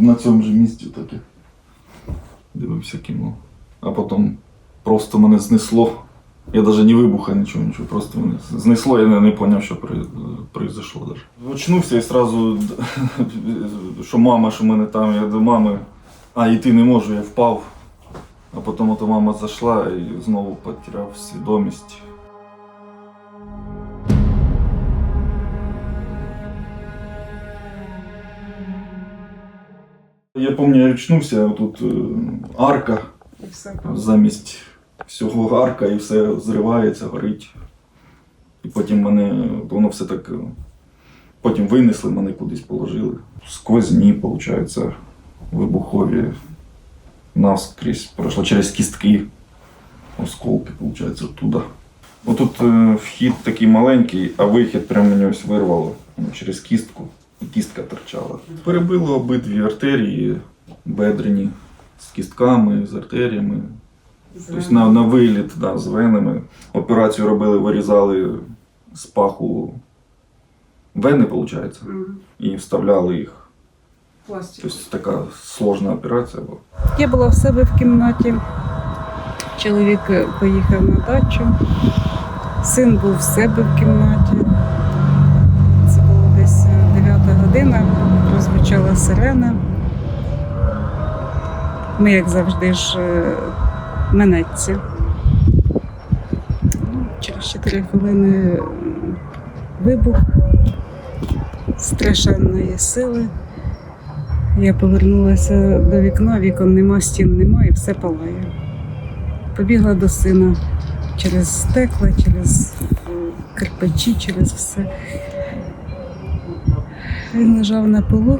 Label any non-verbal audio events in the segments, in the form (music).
На цьому ж місці таке. Дивився кіно. А потім просто мене знесло. Я навіть не вибуха, нічого, нічого. Просто мене знесло, я не, не зрозумів, що при- произошло. Очнувся і одразу, (laughs) що мама, що мене там, я до мами, а йти не можу, я впав. А потім ото мама зайшла і знову потеряв свідомість. Я пам'ятаю, я очнувся, тут е, арка, І все. замість всього арка і все зривається, горить. І потім мене, воно все так. е, Потім винесли, мене кудись положили. Сквозні, виходить, вибухові наскрізь пройшло через кістки. Осколки, виходить, оттуда. Отут е, вхід такий маленький, а вихід прямо мені ось вирвало ну, через кістку. І кістка торчала. Перебило обидві артерії бедрені з кістками, з артеріями. Тобто на, на виліт да, з венами. Операцію робили, вирізали з паху вени, виходить, і вставляли їх. Тобто така сложна операція була. Я була в себе в кімнаті. Чоловік поїхав на дачу. Син був в себе в кімнаті. Це було десь 9 година, прозвучала сирена. Ми, як завжди, ж е, минеться. Ну, Через 4 хвилини е, вибух страшенної сили. Я повернулася до вікна, вікон нема, стін нема і все палає. Побігла до сина через стекла, через е, кирпичі, через все. Він лежав на полу,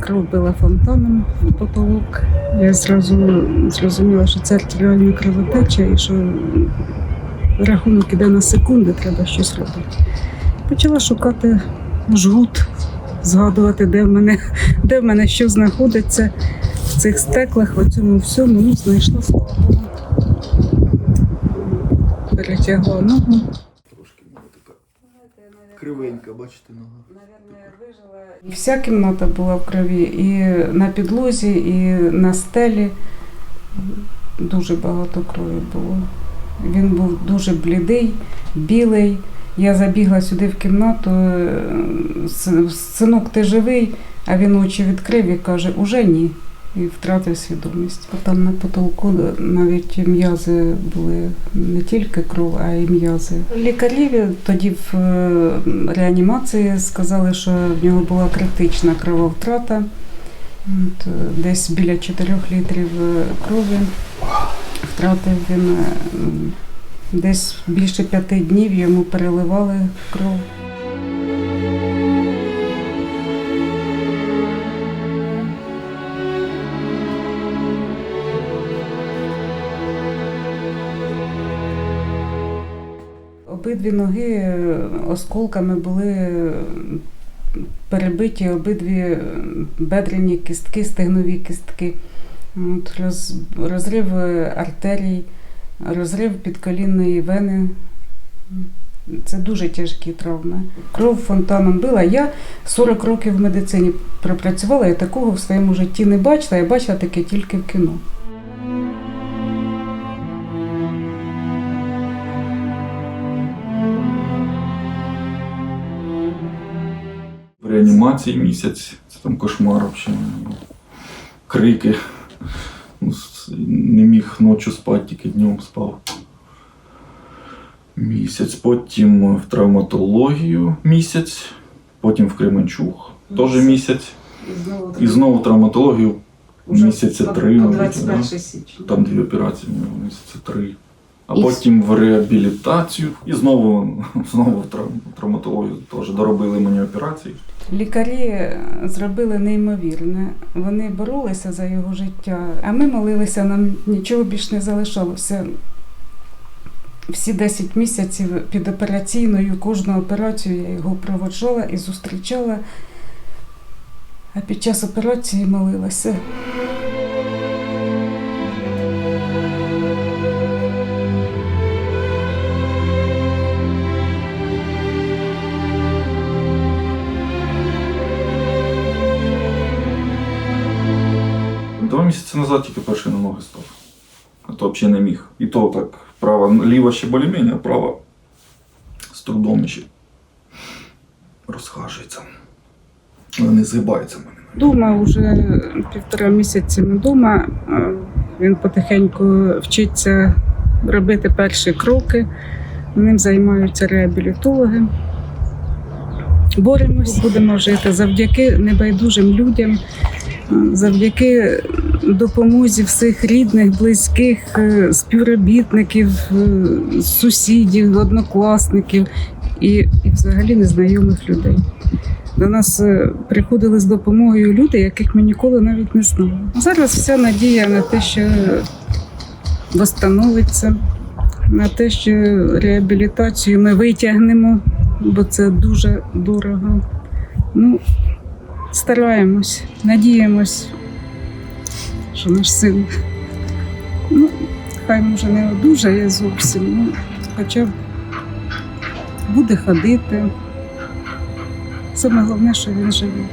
кров била фонтаном потолок. Я зразу зрозуміла, що це артеріальна кровотеча і що рахунок іде на секунди, треба щось робити. Почала шукати жгут, згадувати, де в мене, де в мене що знаходиться в цих стеклах, в цьому всьому, ну, знайшла Перетягла ногу. Кривенька, бачите, нога. Вся кімната була в крові, і на підлозі, і на стелі. Дуже багато крові було. Він був дуже блідий, білий. Я забігла сюди в кімнату. Синок, ти живий? А він очі відкрив і каже, уже ні. І втратив свідомість. Там на потолку навіть м'язи були не тільки кров, а й м'язи. Лікарі тоді в е, реанімації сказали, що в нього була критична крововтрата. Е, десь біля 4 літрів е, крові втратив він. Десь більше п'яти днів йому переливали кров. Обидві ноги осколками були перебиті, обидві бедрені кістки, стегнові кістки. Розрив артерій, розрив підколінної вени. Це дуже тяжкі травми. Кров фонтаном била. Я 40 років в медицині пропрацювала, я такого в своєму житті не бачила. Я бачила таке тільки в кіно. Реанімації місяць. Це там кошмар взагалі. Крики. Ну, Не міг ночі спати, тільки днем спав. Місяць. Потім в травматологію місяць, потім в Кременчуг теж місяць. І знову в травматологію місяця три. Там дві операції, ну, місяці три. А потім в реабілітацію і знову, знову в травматологію теж доробили мені операції. Лікарі зробили неймовірне. Вони боролися за його життя, а ми молилися, нам нічого більш не залишалося. Всі 10 місяців під операційною, кожну операцію я його проводжала і зустрічала. А під час операції молилася. Два місяці назад тільки перший на ноги став. А то взагалі не міг. І то так, права, ліва ще більш-менш, а права з трудом ще розхажується. Але не згибається мене. Дома вже півтора місяці не дома. Він потихеньку вчиться робити перші кроки. Ним займаються реабілітологи. Боремось, будемо жити завдяки небайдужим людям, завдяки допомозі всіх рідних, близьких, е, співробітників, е, сусідів, однокласників і, і взагалі незнайомих людей. До нас е, приходили з допомогою люди, яких ми ніколи навіть не знали. Зараз вся надія на те, що восстановиться, на те, що реабілітацію ми витягнемо, бо це дуже дорого. Ну, стараємось, надіємось, що наш син. Ну, хай може не одужає зовсім, ну, хоча б буде ходити. Саме головне, що він живий.